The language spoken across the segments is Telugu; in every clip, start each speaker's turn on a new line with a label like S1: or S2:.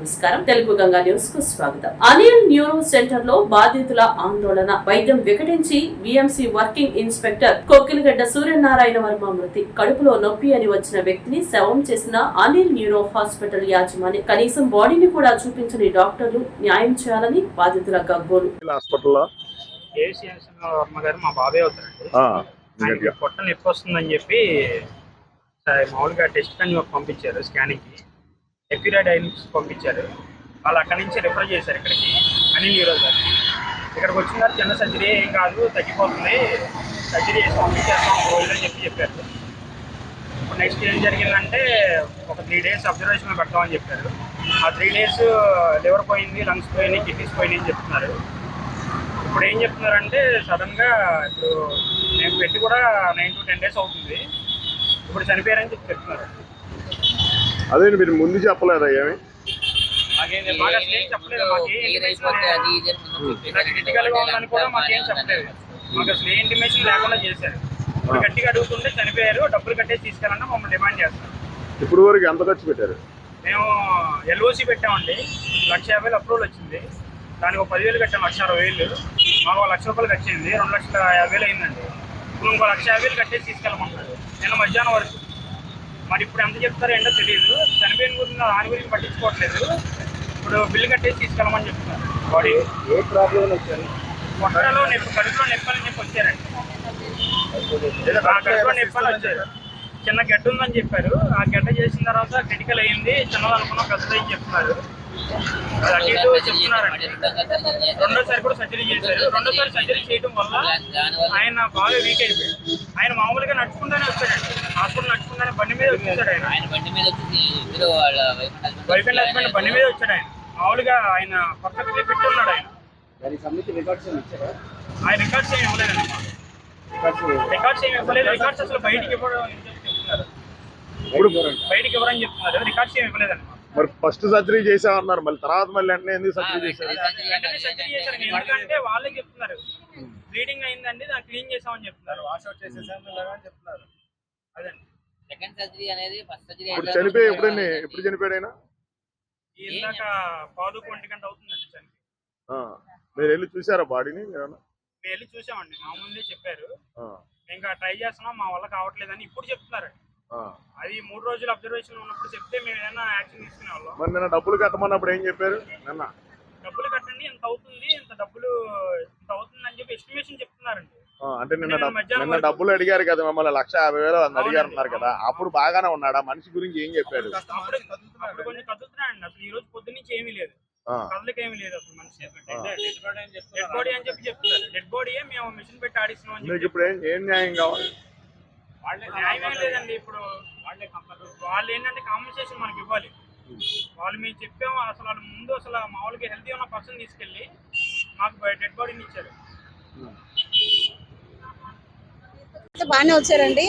S1: నమస్కారం. తెలుగు గంగా న్యూస్కు స్వాగతం. అనిల్ న్యూరో సెంటర్లో బాధితుల ఆందోళన. వైద్యం వికటించి VMC working inspector Kokkiligadda Suryanarayana Varma మృతి. కడుపులో నొప్పి అని వచ్చిన వ్యక్తిని శవం చేసిన అనిల్ న్యూరో హాస్పిటల్ యాజమాన్యం కనీసం బాడీని కూడా చూపించని డాక్టర్లు న్యాయం చేయాలని బాధితుల గగ్గోలు.
S2: హాస్పిటల్లో
S3: ఏసీ వర్మ గారు మా బాబాయ్ అవుతారండి
S2: ఆ,
S3: ఆయనకి
S2: గట్టిగా.
S3: పొట్ట నొప్పి వస్తుందని చెప్పి మామూలుగా టెస్ట్ పంపించారు స్కానింగ్ కి ఎక్యురా డైనిక్స్ పంపించారు. వాళ్ళు అక్కడి నుంచి రిఫర్ చేశారు ఇక్కడికి అనిల్ న్యూరో గారికి ఇక్కడికి వచ్చిన చిన్న సర్జరీ ఏం కాదు తగ్గిపోతుంది. సర్జరీ చేసి పంపించేస్తాం రోజులు అని చెప్పి చెప్పారు. ఇప్పుడు నెక్స్ట్ ఏం జరిగిందంటే ఒక త్రీ డేస్ అబ్జర్వేషన్లో పెడతామని చెప్పారు. ఆ త్రీ డేస్ లివర్ పోయింది లంగ్స్ పోయినాయి కిడ్నీస్ పోయినాయి అని చెప్తున్నారు. ఇప్పుడు ఏం చెప్తున్నారంటే సడన్గా ఇప్పుడు నేను పెట్టి కూడా నైన్ టు టెన్ డేస్ అవుతుంది. ఇప్పుడు చనిపోయారని చెప్పి చెప్తున్నారు.
S2: అదే మీరు ముందు చెప్పలేదా ఏమి?
S3: మాకు అసలు ఏం చెప్పలేదు. మాకు ఏ ఇంటిమేషన్ లేదు. నాకు క్రిటికల్గా ఉందని కూడా మాకు ఏం చెప్పలేదు. మాకు అసలు ఏ ఇంటిమేషన్ లేకుండా చేశారు. ఇప్పుడు గట్టిగా అడుగుతుంటే చనిపోయారు డబ్బులు కట్టేసి తీసుకెళ్ళండి మమ్మల్ని డిమాండ్ చేస్తారు.
S2: ఇప్పుడు వరకు ఎంత ఖర్చు పెట్టారు?
S3: మేము ఎల్ఓసి పెట్టామండి. లక్ష యాభై వేలు అప్రూవల్ వచ్చింది. దానికి ఒక పదివేలు కట్టాం లక్ష అరవై వేలు. మాకు ఒక లక్ష రూపాయలు వచ్చింది రెండు లక్షల యాభై వేలు అయిందండి. ఇప్పుడు ఇంకో లక్ష యాభై వేలు కట్టేసి తీసుకెళ్ళమంటున్నారు. నిన్న మధ్యాహ్నం వరకు మరి ఇప్పుడు ఎంత చెప్తారో ఏంటో తెలియదు చనిపోయిన గురించి దాని గురించి పట్టించుకోవట్లేదు. ఇప్పుడు బిల్లు కట్టేసి తీసుకెళ్ళమని చెప్తున్నారు. బాడీ
S2: ఏ ప్రాబ్లం వచ్చారు
S3: పొట్టలో నొప్పి కడుపులో నొప్పని చెప్పి వచ్చారండి. కడుపులో నొప్పని వచ్చారు. చిన్న గడ్డ ఉందని చెప్పారు. ఆ గడ్డ చేసిన తర్వాత క్రిటికల్ అయ్యింది చిన్నది అనుకున్నాం పెద్దదని చెప్తున్నారు. అది అటు ఇటు చెప్తున్నారండి. రెండోసారి కూడా సర్జరీ చేశారు. రెండోసారి సర్జరీ చేయడం వల్ల ఆయన బాగా వీక్ అయిపోయాడు. ఆయన మామూలుగా నడుచుకుంటానే నడుచుకుంటానే బండి మీద వచ్చాడు ఆయన.
S4: ఆయన బండి మీద వచ్చి ఇద్దరు వాళ్ళ
S3: వైఫ్ అండ్ హస్బెండ్ బండి మీద వచ్చాడు ఆయన. మామూలుగా ఆయన పర్ఫెక్ట్లీ ఫిట్ ఉన్నాడు ఆయన.
S5: దానికి సంబంధించి రికార్డ్స్ ఏమి ఇచ్చారా?
S3: ఆయన రికార్డ్స్ ఏమి ఇవ్వలేదండి
S5: రికార్డ్స్
S3: రికార్డ్స్ ఏమి ఇవ్వలేదు. రికార్డ్స్ అసలు బయటికి ఇవ్వడం
S2: ఇప్పుడు
S3: బయటికి ఇవ్వరని చెప్తున్నారు. రికార్డ్స్ ఏమి ఇవ్వలేదండి
S2: మరి ఫస్ట్ సర్జరీ చేసామన్నారు మళ్ళీ తర్వాత మళ్ళీ వెంటనే ఎందుకు సర్జరీ చేశారు?
S3: వెంటనే సర్జరీ చేశారు. ఎందుకంటే వాళ్ళే చెప్తున్నారు. బ్లీడింగ్ అయిందండి. దాన్ని క్లీన్ చేసామని చెప్తున్నారు. వాష్ అవుట్ చేసేసామని చెప్తున్నారు. అదండి.
S4: సెకండ్ సర్జరీ అనేది ఫస్ట్ సర్జరీ
S2: ఇప్పుడు చనిపోయి ఎప్పుడైనా ఎప్పుడు చనిపోయాడు ఆయన?
S3: ఇందాక పాదుకు ఒంటి గంట అవుతుందండి చనిపోయి.
S2: ఆ, మీరు వెళ్ళి చూసారా బాడీని?
S3: మేము వెళ్ళి చూసామండి మా ముందే చెప్పారు.
S2: ఆ,
S3: ఇంకా ట్రై చేస్తున్నాం మా వల్ల కావట్లేదని ఇప్పుడు చెప్తున్నారండి.
S2: ఆ.
S3: అది మూడు రోజులు అబ్జర్వేషన్ ఉన్నప్పుడు చెప్తే మేము ఏదైనా యాక్షన్ తీసుకునే వాళ్ళం.
S2: మరి నిన్న డబ్బులు కట్టమన్నప్పుడు ఏం చెప్పారు? నిన్న?
S3: డబ్బులు కట్టండి ఇంత అవుతుంది ఇంత డబ్బులు ఇంత అవుతుంది అని చెప్పి ఎస్టిమేషన్ చెప్తున్నారండి.
S2: అంటే నిన్న
S3: నిన్న
S2: డబ్బులు అడిగారు కదా మిమ్మల్ని లక్ష యాభై వేలు అడిగారు. అన్నారు కదా. అప్పుడు బాగానే ఉన్నాడా? మనిషి గురించి ఏం చెప్పాడు?
S3: ఈ రోజు పొద్దు నుంచి ఏమీ లేదు.
S2: ఆ,
S3: కదలిక ఏమీ లేదు అసలు మనిషి. డెడ్ బాడీ అని చెప్పి చెప్తున్నారు. డెడ్ బాడీ మేము మిషన్ పెట్టి ఆడిస్తున్నాం
S2: మీకు ఇప్పుడు ఏం ఏం న్యాయం కావాలి?
S3: వాళ్ళ లేదండి ఇప్పుడు. వాళ్ళే వాళ్ళు ఏంటంటే కాంపెన్సేషన్ మనకి ఇవ్వాలి. వాళ్ళు మేము చెప్పాము అసలు వాళ్ళు ముందు అసలు మామూలుగా హెల్తీ ఉన్న పర్సన్ తీసుకెళ్ళి మాకు డెడ్ బాడీని ఇచ్చారు.
S6: బాగానే వచ్చారండి.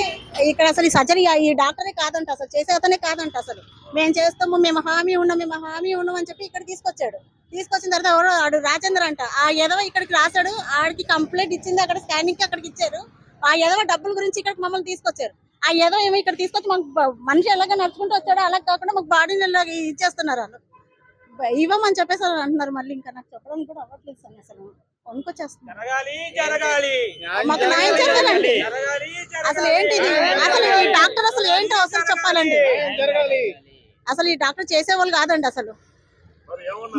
S6: ఇక్కడ అసలు ఈ సర్జరీ ఈ డాక్టరే కాదంట అసలు చేసే అతనే కాదంట అసలు. మేము చేస్తాము మేము హామీ ఉన్నాం మేము హామీ ఉన్నాం అని చెప్పి ఇక్కడ తీసుకొచ్చాడు. తీసుకొచ్చిన తర్వాత ఎవరో ఆడు రాజేంద్ర అంట. ఆ ఎదవ ఇక్కడికి రాశాడు ఆడికి కంప్లైంట్ ఇచ్చింది అక్కడ స్కానింగ్కి అక్కడికి ఇచ్చారు. ఆ ఎదవ డబ్బుల గురించి ఇక్కడికి మమ్మల్ని తీసుకొచ్చారు. ఆ ఎదవ ఏమో ఇక్కడ తీసుకొచ్చి మాకు మనిషి ఎలాగ నడుచుకుంటూ వచ్చాడో అలా కాకుండా మాకు బాడీని ఇలాగ ఇచ్చేస్తున్నారు వాళ్ళు. ఇవ్వమని చెప్పేసి అంటున్నారు మళ్ళీ ఇంకా నాకు చెప్పడానికి కూడా అవ్వట్లేదు సార్ అసలు.
S3: జరగాలి జరగాలి.
S6: మాకు న్యాయం జరగాలండి
S3: జరగాలి
S6: అసలు ఏంటి? అసలు ఈ డాక్టర్ అసలు ఏంటో అసలు చెప్పాలండి. అసలు ఈ డాక్టర్ చేసేవాళ్ళు కాదండి అసలు.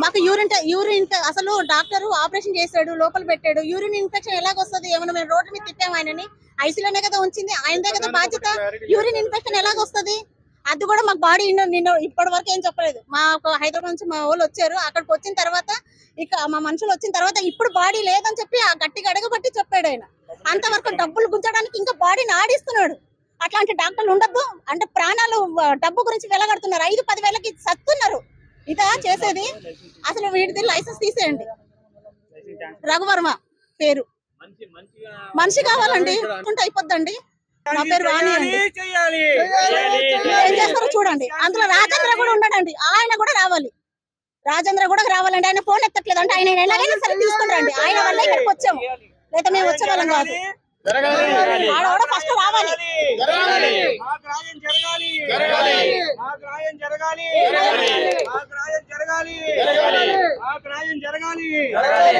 S6: మాకు యూరిన్ యూరిన్ అసలు డాక్టర్ ఆపరేషన్ చేశాడు లోపల పెట్టాడు. యూరిన్ ఇన్ఫెక్షన్ ఎలాగొస్తుంది ఏమైనా మేము రోడ్డు మీద తిప్పాము ఆయనని. ఐసీలోనే కదా ఉంచింది. ఆయనదే కదా బాధ్యత యూరిన్ ఇన్ఫెక్షన్ ఎలాగొస్తుంది అది కూడా మాకు బాడీ నిన్న ఇప్పటి వరకు ఏం చెప్పలేదు. మా హైదరాబాద్ నుంచి మా వాళ్ళు వచ్చారు. అక్కడికి వచ్చిన తర్వాత ఇక మా మనుషులు వచ్చిన తర్వాత ఇప్పుడు బాడీ లేదని చెప్పి ఆ గట్టిగా అడగబట్టి చెప్పాడు ఆయన. అంతవరకు డబ్బులు గుంజడానికి ఇంకా బాడీని ఆడిస్తున్నాడు. అట్లాంటి డాక్టర్లు ఉండద్దు. అంటే ప్రాణాలు డబ్బు గురించి వెలగడుతున్నారు. ఐదు పది వేలకి సత్తున్నారు. ఇదా చేసేది. అసలు వీటిది లైసెన్స్ తీసేయండి. రఘువర్మ పేరు. మనిషి కావాలండి. ఉంటే అయిపోద్దండి. నా పేరు వాణి ఏం చేస్తారో చూడండి. అందులో రాజేంద్ర కూడా ఉన్నాడండి. ఆయన కూడా రావాలి. రాజేంద్ర కూడా రావాలండి ఆయన ఫోన్ ఎత్తట్లేదు. అంటే ఆయన ఎలాగైనా సరే తీసుకుంటారండి ఆయన వల్ల ఇక్కడికి వచ్చాము. లేదా మేము వచ్చే వాళ్ళం కాదు. ఆడవాడ ఫస్ట్ రావాలి.
S3: జరగాలి. జరగాలి.
S7: జరగాలి.